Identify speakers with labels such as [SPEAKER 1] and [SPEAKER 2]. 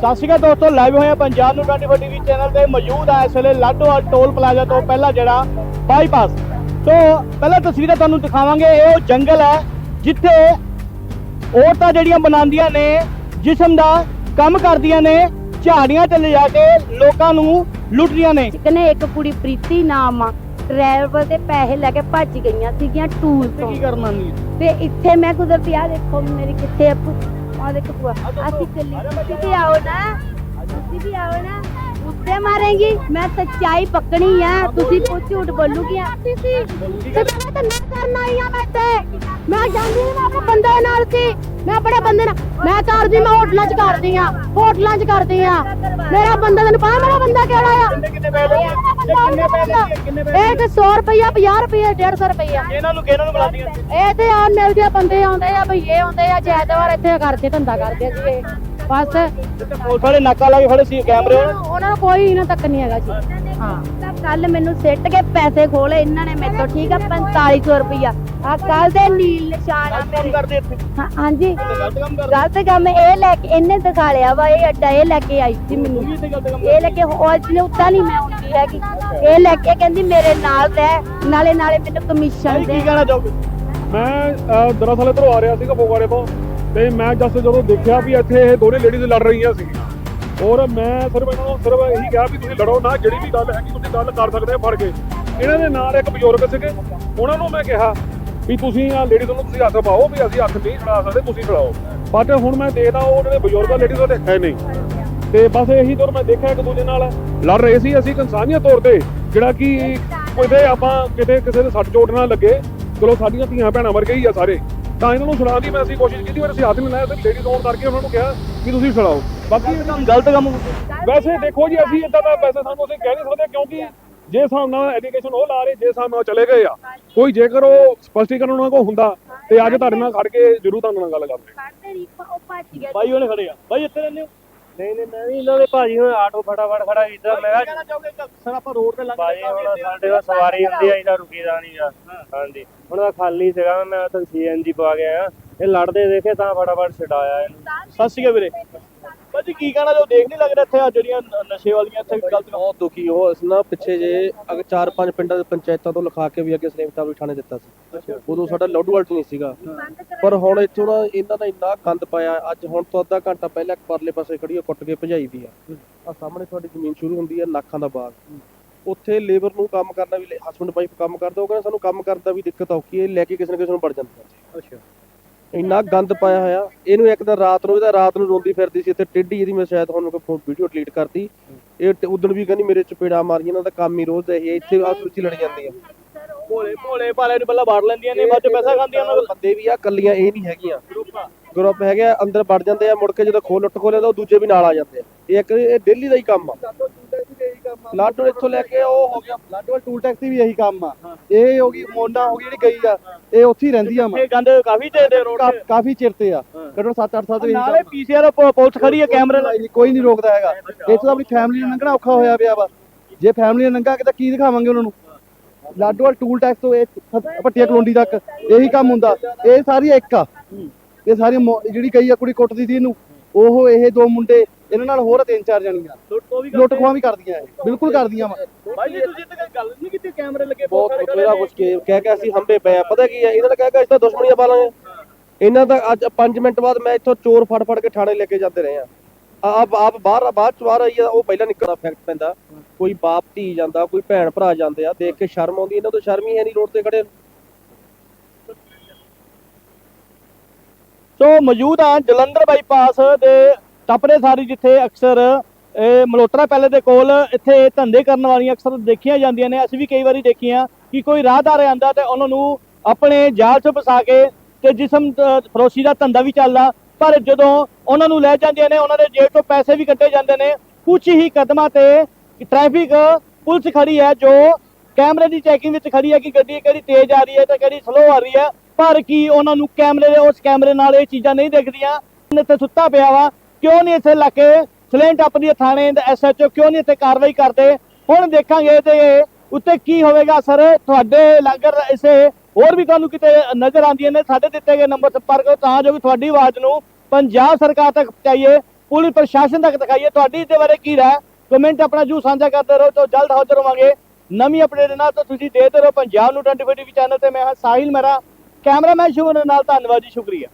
[SPEAKER 1] ਸਤਿ ਸ਼੍ਰੀ ਅਕਾਲ ਦੋਸਤੋ ਲਾਈਵ ਹੋਇਆ ਪੰਜਾਬ ਨੂੰ 24 ਟੀਵੀ ਚੈਨਲ ਤੇ ਮੌਜੂਦ ਆ ਇਸ ਵੇਲੇ ਲਾਡੋਵਾਲ ਟੋਲ ਪਲਾਜ਼ਾ ਤੋਂ ਪਹਿਲਾਂ ਜਿਹੜਾ ਬਾਈਪਾਸ ਤੋਂ ਪਹਿਲਾਂ ਤਸਵੀਰਾਂ ਤੁਹਾਨੂੰ ਦਿਖਾਵਾਂਗੇ ਇਹ ਉਹ ਜੰਗਲ ਹੈ ਜਿੱਥੇ ਔਰਤਾਂ ਜਿਹੜੀਆਂ ਬਣਾਉਂਦੀਆਂ ਨੇ ਜਿਸਮ ਦਾ ਕੰਮ ਕਰਦੀਆਂ ਨੇ ਝਾੜੀਆਂ ਤੇ ਲਿਜਾ ਕੇ ਲੋਕਾਂ ਨੂੰ ਲੁੱਟਦੀਆਂ ਨੇ।
[SPEAKER 2] ਕਨੇ ਇੱਕ ਕੁੜੀ ਪ੍ਰੀਤੀ ਨਾਮ ਆ ਡਰਾਈਵਰ ਦੇ ਪੈਸੇ ਲੈ ਕੇ ਭੱਜ ਗਈਆਂ ਸੀਗੀਆਂ ਟੂਲ
[SPEAKER 1] ਤੇ
[SPEAKER 2] ਤੋਂ।
[SPEAKER 1] ਕੀ ਕਰਨਾ ਨਹੀਂ?
[SPEAKER 2] ਤੇ ਇੱਥੇ ਮੈਂ ਕੁਦਰਤੀ ਆ ਦੇਖੋ ਮੇਰੀ ਕਿੱਥੇ ਆ ਆ ਦੇਖੋ ਭੂਆ ਅਸੀਂ ਚੱਲੀ ਤੁਸੀਂ ਵੀ ਆਓ ਨਾ, ਤੁਸੀਂ ਵੀ ਆਓ ਨਾ। ਉੱਤੇ ਮਾਰੇਗੀ, ਮੈਂ ਸੱਚਾਈ ਪਕਣੀ ਆ। ਤੁਸੀਂ ਕੁਝ ਝੂਠ ਬੋਲੂਗੀ ਤੁਸੀਂ ਤੇ ਮੈਂ ਤਾਂ ਨਾ ਕਰਨਾ ਹੀ ਆ ਮੈਂ ਤੇ ਮੈਂ ਜਾਂਦੀ ਨਹੀਂ ਮੈਂ ਆਪਣੇ ਨਾਲ ਮੈਂ ਆਪਣੇ ਬੰਦੇ ਨਾਲ ਮੈਂ ਕਰਦੀ ਮੈਂ ਹੋਟਲਾਂ 'ਚ ਕਰਦੀ ਆ ਹੋਟਲਾਂ 'ਚ ਕਰਦੀ ਆ ਮੇਰਾ ਬੰਦਾ ਤੈਨੂੰ ਪਤਾ ਮੇਰਾ ਬੰਦਾ ਕਿਹੜਾ ਆ?
[SPEAKER 1] ਕਿੰਨੇ ਕਿੰਨੇ ਪੈਸੇ ਕਿੰਨੇ ਪੈਸੇ ਕਿੰਨੇ
[SPEAKER 2] ਇਹ ਤੇ 100 ਰੁਪਇਆ 50 ਰੁਪਇਆ 150 ਰੁਪਇਆ
[SPEAKER 1] ਇਹਨਾਂ ਨੂੰ ਕਿਹਨਾਂ ਨੂੰ ਬੁਲਾਉਂਦੀਆਂ
[SPEAKER 2] ਇਹ ਤੇ ਆ ਮਿਲਦੇ ਬੰਦੇ ਆਉਂਦੇ ਆ ਭਈਏ ਆਉਂਦੇ ਆ ਜੈਦਵਾਰ ਇੱਥੇ ਕਰਦੇ ਧੰਦਾ ਕਰਦੇ ਆ ਜੀ ਇਹ। ਬਸ।
[SPEAKER 1] ਪੁਲਿਸ ਵਾਲੇ ਨਾਕਾ ਲਾ ਕੇ ਖੜੇ ਸੀ ਕੈਮਰੇ
[SPEAKER 2] ਉਹਨਾਂ ਨੂੰ ਕੋਈ ਇਹਨਾਂ ਤੱਕ ਨਹੀਂ ਹੈਗਾ ਜੀ। ਹਾਂ। ਕੱਲ ਮੈਨੂੰ ਸਿੱਟ ਕੇ ਪੈਸੇ ਖੋਲੇ ਇਹਨਾਂ ਨੇ ਮੇਰੇ ਤੋਂ ਠੀਕ ਆ 4500 ਰੁਪਇਆ ਆ ਕੱਲ ਦੇ ਨੀਲ ਨਿਸ਼ਾਨ ਆ ਮੇਰੇ।
[SPEAKER 1] ਕਰਦੇ ਇੱਥੇ?
[SPEAKER 2] ਹਾਂ- ਹਾਂਜੀ।
[SPEAKER 1] ਗਲਤ ਕੰਮ ਕਰਦੇ?
[SPEAKER 2] ਗਲਤ ਕੰਮ ਇਹ ਲੈ ਕੇ ਇਹਨੇ ਦਿਖਾ ਲਿਆ ਵਾ ਇਹ ਅੱਡਾ ਇਹ ਲੈ ਕੇ ਆਈ ਸੀ ਮੈਨੂੰ।
[SPEAKER 1] ਵੀ ਇੱਥੇ ਗਲਤ ਕੰਮ
[SPEAKER 2] ਇਹ ਲੈ ਕੇ ਉਹ ਨੇ ਉੱਤਾ ਨਹੀਂ ਮੈਂ ਹੁੰਦੀ ਹੈਗੀ। ਇਹ ਲੈ ਕੇ ਕਹਿੰਦੀ ਮੇਰੇ ਨਾਲ ਰਹਿ ਨਾਲੇ ਨਾਲੇ ਮੈਨੂੰ ਕਮਿਸ਼ਨ ਦੇ
[SPEAKER 1] ਕੀ ਕਹਿਣਾ ਚਾਹੋਗੇ?
[SPEAKER 3] ਮੈਂ ਅਹ, ਦਰਅਸਲ ਇੱਧਰੋਂ ਆ ਰਿਹਾ ਸੀਗਾ ਫਗਵਾੜੇ ਤੋਂ ਤੇ ਮੈਂ ਜਸ ਜਦੋਂ ਦੇਖਿਆ ਵੀ ਇੱਥੇ ਇਹ ਦੋਨੇ ਲੇਡੀਜ਼ ਲੜ ਰਹੀਆਂ ਸੀ ਔਰ ਮੈਂ ਸਿਰਫ ਇਹਨਾਂ ਨੂੰ ਸਿਰਫ ਇਹੀ ਕਿਹਾ ਵੀ ਤੁਸੀਂ ਲੜੋ ਨਾ ਜਿਹੜੀ ਵੀ ਗੱਲ ਹੈਗੀ ਤੁਸੀਂ ਗੱਲ ਕਰ ਸਕਦੇ ਹੋ ਫੜ ਕੇ। ਇਹਨਾਂ ਦੇ ਨਾਲ ਇੱਕ ਬਜ਼ੁਰਗ ਸੀਗੇ ਉਹਨਾਂ ਨੂੰ ਮੈਂ ਕਿਹਾ ਵੀ ਤੁਸੀਂ ਆ ਲੇਡੀਜ਼ ਨੂੰ ਤੁਸੀਂ ਹੱਥ ਪਾਓ ਵੀ ਅਸੀਂ ਹੱਥ ਨਹੀਂ ਫੜਾ ਸਕਦੇ ਤੁਸੀਂ ਫੜਾਓ ਬਟ ਹੁਣ ਮੈਂ ਦੇਖਦਾ ਉਹ ਜਿਹੜੇ ਬਜ਼ੁਰਗ ਲੇਡੀਜ਼ ਉਹਦੇ ਹੈ ਨਹੀਂ। ਤੇ ਬਸ ਇਹੀ ਤੌਰ ਮੈਂ ਦੇਖਿਆ ਇੱਕ ਦੂਜੇ ਨਾਲ ਲੜ ਰਹੇ ਸੀ ਅਸੀਂ ਇਨਸਾਨੀਅਤ ਤੌਰ ਤੇ ਜਿਹੜਾ ਕਿ ਕਿਤੇ ਆਪਾਂ ਕਿਤੇ ਕਿਸੇ ਦੇ ਸੱਟ ਚੋਟ ਨਾ ਲੱਗੇ। ਚਲੋ ਸਾਡੀਆਂ ਧੀਆਂ ਭੈਣਾਂ ਵਰਗੇ ਹੀ ਆ ਸਾਰੇ। ਤਾਂ ਇਹਨਾਂ ਨੂੰ ਛੁਡਾਉਣ ਦੀ ਮੈਂ ਅਸੀਂ ਕੋਸ਼ਿਸ਼ ਕੀਤੀ ਪਰ ਅਸੀਂ ਹੱਥ ਨਹੀਂ ਲਾਇਆ ਤੇ ਲੇਡੀਜ਼ ਆਉਣ ਕਰਕੇ ਉਹਨਾਂ ਨੂੰ ਕਿਹਾ ਕਿ ਤੁਸੀਂ ਛੁਡਾਓ ਬਾਕੀ
[SPEAKER 1] ਕੰਮ ਗਲਤ ਕੰਮ
[SPEAKER 3] ਵੈਸੇ ਦੇਖੋ ਜੀ ਅਸੀਂ ਇਦਾਂ ਦਾ ਵੈਸੇ ਸਾਨੂੰ ਅਸੀਂ ਕਹਿ ਨਹੀਂ ਸਕਦੇ ਕਿਉਂਕਿ ਜੇ ਹਿਸਾਬ ਨਾਲ ਐਜੂਕੇਸ਼ਨ ਉਹ ਲਾ ਰਹੇ ਜੇ ਹਿਸਾਬ ਨਾਲ ਚਲੇ ਗਏ ਆ। ਕੋਈ ਜੇਕਰ ਉਹ ਸਪਸ਼ਟੀਕਰਨ ਉਹਨਾਂ ਕੋਲ ਹੁੰਦਾ ਤੇ ਅੱਜ ਤੁਹਾਡੇ ਨਾਲ ਖੜ ਕੇ ਜ਼ਰੂਰ ਤੁਹਾਨੂੰ ਨਾਲ ਗੱਲ ਕਰਦੇ
[SPEAKER 2] ਕੱਢਦੇ ਨਹੀਂ ਉਹ ਭੱਜ ਗਿਆ
[SPEAKER 1] ਬਾਈ ਉਹਨੇ ਖੜੇ ਆ। ਬਾਈ ਇੱਥੇ ਰਹਿੰਦੇ ਹੋ?
[SPEAKER 4] ਨਹੀਂ ਨਹੀਂ ਮੈਂ ਵੀ ਇਹਨਾਂ ਦੇ ਭਾਜੀ ਹੁਣ ਆਟੋ ਫਟਾਫਟ ਖੜਾ ਕੀਤਾ ਮੈਂ
[SPEAKER 1] ਕੀ
[SPEAKER 4] ਕਿਹਾ
[SPEAKER 1] ਕਹਿਣਾ ਚਾਹੋਗੇ ਕਿ ਅਕਸਰ ਆਪਾਂ ਰੋਡ ਤੇ ਲੰਘਦੇ
[SPEAKER 4] ਭਾਜੀ ਹੁਣ ਸਾਡੇ ਕੋਲ ਸਵਾਰੀ ਹੁੰਦੀ ਆ ਇਹਦਾ ਰੁਕੀਦਾ ਨਹੀਂ ਆ ਹਾਂਜੀ। ਹੁਣ ਤਾਂ ਖਾਲੀ ਸੀਗਾ ਮੈਂ ਤਾਂ ਸੀਐਨਜੀ ਪਾ ਗਿਆ ਇਹ ਲੜਦੇ ਦੇਖੇ ਤਾਂ ਫਟਾਫਟ ਛਡਾਇਆ ਇਹਨੂੰ।
[SPEAKER 1] ਸਤਿ ਸ਼੍ਰੀ ਅਕਾਲ ਵੀਰੇ। ਬਾਜੀ ਕੀ ਕਹਿਣਾ ਜੋ ਦੇਖ ਨਹੀਂ ਲੱਗ ਰਿਹਾ ਇੱਥੇ ਆ ਜਿਹੜੀਆਂ ਨ- ਨਸ਼ੇ ਵਾਲੀਆਂ ਇੱਥੇ ਗਲਤ
[SPEAKER 5] ਬਹੁਤ ਦੁਖੀ ਹੋ। ਅਸੀਂ ਨਾ ਪਿੱਛੇ ਜੇ ਅਗ ਚਾਰ ਪੰਜ ਪਿੰਡਾਂ ਦੇ ਪੰਚਾਇਤਾਂ ਤੋਂ ਲਿਖਾ ਕੇ ਵੀ ਅੱਗੇ ਸਲੇਮਤਾ ਵੀ ਠਾਣੇ ਦਿੱਤਾ ਸੀ। ਉਦੋਂ ਸਾਡਾ ਲੋਡੂਵਾਲ ਨਹੀਂ ਸੀਗਾ। ਪਰ ਹੁਣ ਇੱਥੋਂ ਨਾ ਇਹਨਾਂ ਦਾ ਇੰਨਾ ਗੰਦ ਪਾਇਆ। ਅੱਜ ਹੁਣ ਤੋਂ ਅੱਧਾ ਘੰਟਾ ਪਹਿਲਾਂ ਇੱਕ ਪਰਲੇ ਪਾਸੇ ਖੜੀ ਆ ਕੁੱਟ ਕੇ ਭਜਾਈ ਦੀ ਆ। ਆ ਸਾਹਮਣੇ ਤੁਹਾਡੀ ਜ਼ਮੀਨ ਸ਼ੁਰੂ ਹੁੰਦੀ ਆ ਲੱਖਾਂ ਦਾ ਬਾਗ। ਉੱਥੇ ਲੇਬਰ ਨੂੰ ਕੰਮ ਕਰਨਾ ਵੀ ਹਸਬੰਡ ਵਾਈਫ ਕੰਮ ਕਰਦੇ ਉਹ ਕਹਿੰਦੇ ਸਾਨੂੰ ਕੰਮ ਕਰਨ ਦਾ ਵੀ ਦਿੱਕਤ ਔਖੀ ਹੈ ਲੈ ਕੇ ਕਿਸੇ ਨਾ ਕਿਸੇ ਨੂੰ ਵੜ ਜਾਂਦੇ। ਆ
[SPEAKER 1] ਅੱਛਾ।
[SPEAKER 5] ਇੰਨਾ ਗੰਦ ਪਾਇਆ ਹੋਇਆ। ਇਹਨੂੰ ਇੱਕ ਦਿਨ ਰਾਤ ਨੂੰ ਇਹਦਾ ਰਾਤ ਨੂੰ ਰੋਂਦੀ ਫਿਰਦੀ ਸੀ। ਇੱਥੇ ਟਿੱਡੀ ਇਹਦੀ ਮੈਂ ਸ਼ਾਇਦ ਤੁਹਾਨੂੰ ਕੋਈ ਵੀਡੀਓ ਡਿਲੀਟ ਕਰਤੀ। ਇਹ ਉਦਣ ਵੀ ਕਹਿੰਦੀ ਮੇਰੇ ਚਪੇੜਾ ਮਾਰੀਆਂ ਇਹਨਾਂ ਦਾ ਕੰਮ ਹੀ ਰੋਜ਼ ਦਾ ਇਹ ਇੱਥੇ ਆਪਸ ਵਿੱਚ ਲੜ ਜਾਂਦੀ ਆ।
[SPEAKER 1] ਭੋਲੇ ਭੋਲੇ ਭਾਲੇ ਨੂੰ ਪਹਿਲਾਂ ਵਾੜ ਲੈਂਦੀਆਂ ਨੇ ਬਾਅਦ ਚ ਪੈਸਾ ਖਾਂਦੀਆਂ ਉਹਨਾਂ
[SPEAKER 5] ਬੰਦੇ ਵੀ ਆ ਕੱਲੀਆਂ ਇਹ ਨਹੀਂ ਹੈਗੀਆਂ। ਗਰੁੱਪ। ਹੈਗੇ ਆ, ਅੰਦਰ ਵੜ ਜਾਂਦੇ ਆ ਮੁੜ ਕੇ ਜਦੋਂ ਖੋਲ ਲੁੱਟ ਖੋਲੇ ਤਾਂ ਉਹ ਦੂਜੇ ਵੀ ਨਾਲ ਆ ਜਾਂਦੇ ਆ। ਇਹ ਇੱਕ ਇਹ ਡੇਲੀ ਦਾ ਹੀ ਕੰਮ ਆ। ਲਾਡੋ ਇੱਥੋਂ ਲੈ ਕੇ ਉਹ ਹੋ ਗਿਆ।
[SPEAKER 6] ਲਾਡੋਵਾਲ ਟੂਲ ਟੈਕਸੀ ਵੀ ਇਹੀ ਕੰਮ ਆ। ਇਹ ਹੋ ਗਈ ਮੋਨਾ ਹੋ ਗਈ ਜਿਹੜੀ ਗਈ ਆ ਇਹ ਉੱਥੇ ਹੀ ਰਹਿੰਦੀ ਆ
[SPEAKER 1] ਇਹ ਗੰਦ ਕਾਫੀ ਤੇ ਦੇ ਰੋਡ ਤੇ।
[SPEAKER 6] ਕਾਫੀ ਚਿਰ ਤੇ ਆ। ਘੱਟੋ 7-8 ਸਾਲ ਤੋਂ
[SPEAKER 1] ਨਾਲੇ ਪੀਸੀਆਰ ਪੁਲਿਸ ਖੜੀ ਹੈ ਕੈਮਰੇ ਲਾਈ
[SPEAKER 6] ਆ। ਕੋਈ ਨਹੀਂ ਰੋਕਦਾ ਹੈਗਾ। ਇੱਥੇ ਆਪਣੀ ਫੈਮਿਲੀ ਨੂੰ ਲੰਘਣਾ ਔਖਾ ਹੋਇਆ ਪਿਆ ਵਾ। ਜੇ ਫੈਮਿਲੀ ਨੂੰ ਲੰਘਾ ਕੇ ਤਾਂ ਕੀ ਦਿਖਾਵਾਂਗੇ ਉਹਨਾਂ ਨੂੰ? ਲਾਡੋਵਾਲ ਟੂਲ ਟੈਕਸ ਤੋਂ ਇਹ ਭੱਟੀਆ ਕਲੋਂਡੀ ਤੱਕ ਇਹੀ ਕੰਮ ਹੁੰਦਾ। ਇਹ ਸਾਰੀ ਇੱਕ ਆ। ਇਹ ਸਾਰੀ ਜਿਹੜੀ ਗਈ ਆ ਕੁੜੀ ਕੁੱਟਦੀ ਸੀ ਇਹਨੂੰ ਉਹ ਇਹ ਦੋ ਮੁੰਡੇ ਇਹਨਾਂ ਨਾਲ ਹੋਰ ਤਿੰਨ ਚਾਰ ਜਣੀਆਂ।
[SPEAKER 1] ਲੁੱਟ ਤੋਂ
[SPEAKER 6] ਖੋਹਾਂ ਵੀ ਕਰਦੀਆਂ ਇਹ। ਬਿਲਕੁਲ ਕਰਦੀਆਂ ਵਾ।
[SPEAKER 1] ਬਾਈ ਜੀ ਤੁਸੀਂ ਇੱਥੇ ਗੱਲ ਨਹੀਂ ਕੀਤੀ ਕੈਮਰੇ ਲੱਗੇ
[SPEAKER 5] ਬਹੁਤ ਬਥੇਰਾ ਕੁਝ ਕਹਿ ਕੇ ਅਸੀਂ ਹੰਬੇ ਪਏ ਆ। ਪਤਾ ਕੀ ਆ ਇਹਨਾਂ ਦਾ ਕਹਿ ਕੇ ਅਸੀਂ ਤਾਂ ਦੁਸ਼ਮਣੀਆਂ ਪਾ ਲਾਂਗੇ ਇਹਨਾਂ ਦਾ ਅੱਜ 5 ਮਿੰਟ ਬਾਅਦ ਮੈਂ ਇੱਥੋਂ ਚੋਰ ਫੜ ਫੜ ਕੇ ਥਾਣੇ ਲੈ ਕੇ ਜਾਂਦੇ ਰਹੇ ਆ। ਆਪ ਆਪ ਬਾਹਰ ਬਾਅਦ ਚ ਬਾਹਰ ਆਈ ਆ ਉਹ ਪਹਿਲਾਂ ਨਿਕਲਦਾ ਫੈਕਟ ਪੈਂਦਾ। ਕੋਈ ਬਾਪ ਧੀ ਜਾਂਦਾ ਕੋਈ ਭੈਣ ਭਰਾ ਜਾਂਦੇ ਆ ਦੇਖ ਕੇ ਸ਼ਰਮ ਆਉਂਦੀ ਇਹਨਾਂ ਤੋਂ ਸ਼ਰਮ ਹੀ ਹੈ ਨਹੀਂ ਰੋਡ ਤੇ ਖੜੇ
[SPEAKER 1] ਸੋ ਮੌਜੂਦ ਆ ਜਲੰਧਰ ਬਾਈਪਾਸ ਦੇ ਟੱਪਰੇ ਸਾਰੀ ਜਿੱਥੇ ਅਕਸਰ, ਇਹ ਮਲੋਤਰਾ ਪਹਿਲੇ ਦੇ ਕੋਲ ਇੱਥੇ ਧੰਦੇ ਕਰਨ ਵਾਲੀਆਂ ਅਕਸਰ ਦੇਖੀਆਂ ਜਾਂਦੀਆਂ ਨੇ, ਅਸੀਂ ਵੀ ਕਈ ਵਾਰੀ ਦੇਖੀਆਂ ਕਿ ਕੋਈ ਰਾਹਦਾਰ ਆਂਦਾ ਤੇ ਉਹਨਾਂ ਨੂੰ ਆਪਣੇ ਜਾਲ 'ਚ ਫਸਾ ਕੇ ਤੇ ਜਿਸਮ ਫਰੋਸ਼ੀ ਦਾ ਧੰਦਾ ਵੀ ਚੱਲਦਾ। ਪਰ ਜਦੋਂ ਉਹਨਾਂ ਨੂੰ ਲੈ ਜਾਂਦੀਆਂ ਨੇ, ਉਹਨਾਂ ਦੇ ਜੇਬ ਤੋਂ ਪੈਸੇ ਵੀ ਕੱਟੇ ਜਾਂਦੇ ਨੇ ਕੁਝ ਹੀ ਕਦਮਾਂ ਤੇ ਟ੍ਰੈਫਿਕ ਪੁਲਿਸ ਖੜੀ ਹੈ, ਜੋ ਕੈਮਰੇ ਦੀ ਚੈਕਿੰਗ ਵਿੱਚ ਖੜੀ ਹੈ ਕਿ ਗੱਡੀ ਕਿਹੜੀ ਤੇਜ਼ ਆ ਰਹੀ ਹੈ ਤੇ ਕਿਹੜੀ ਸਲੋ ਆ ਰਹੀ ਹੈ। ਪਰ ਕੀ ਉਹਨਾਂ ਨੂੰ ਕੈਮਰੇ ਦੇ, ਉਸ ਕੈਮਰੇ ਨਾਲ ਇਹ ਚੀਜ਼ਾਂ ਨਹੀਂ ਦਿਖਦੀਆਂ ਇੱਥੇ ਸੁੱਤਾ ਪਿਆ ਵਾ ਕਿਉਂ ਨਹੀਂ ਇੱਥੇ ਲੱਗ ਕੇ? ਸਲੈਂਟ ਆਪਣੀ ਥਾਣੇ ਦੇ ਐਸਐਚਓ ਕਿਉਂ ਨਹੀਂ ਇੱਥੇ ਕਾਰਵਾਈ ਕਰਦੇ? ਹੁਣ ਦੇਖਾਂਗੇ ਤੇ ਉੱਤੇ ਕੀ ਹੋਵੇਗਾ ਸਰ? ਤੁਹਾਡੇ ਲਾਗਰ ਇਸੇ ਹੋਰ ਵੀ ਤੁਹਾਨੂੰ ਕਿਤੇ ਨਜ਼ਰ ਆਉਂਦੀਆਂ ਨੇ, ਸਾਡੇ ਦਿੱਤੇ ਗਏ ਨੰਬਰ ਸੰਪਰਕ ਤਾਂ ਜੋ ਕਿ ਤੁਹਾਡੀ ਆਵਾਜ਼ ਨੂੰ ਪੰਜਾਬ ਸਰਕਾਰ ਤੱਕ ਪਹੁੰਚਾਈਏ, ਪੁਲਿਸ ਪ੍ਰਸ਼ਾਸਨ ਤੱਕ ਦਿਖਾਈਏ, ਤੁਹਾਡੀ ਇਹਦੇ ਬਾਰੇ ਕੀ ਰਾਏ? ਕਮੈਂਟ ਆਪਣਾ ਜੂ ਸਾਂਝਾ ਕਰਦੇ ਰਹੋ ਤਾਂ ਜਲਦ ਹਾਜ਼ਰ ਹੋਵਾਂਗੇ। ਨਵੀਂ ਅਪਡੇਟ ਨਾਲ ਤਾਂ ਤੁਸੀਂ ਦੇਖਦੇ ਰਹੋ ਪੰਜਾਬ ਨੂੰ 24 ਟੀਵੀ ਚੈਨਲ ਤੇ। ਮੈਂ ਹਾਂ ਸਾਹਿਲ ਮੇਰਾ ਕੈਮਰਾਮੈਨ ਸ਼ੁਭਨ ਨਾਲ ਧੰਨਵਾਦ ਜੀ, ਸ਼ੁਕਰੀਆ।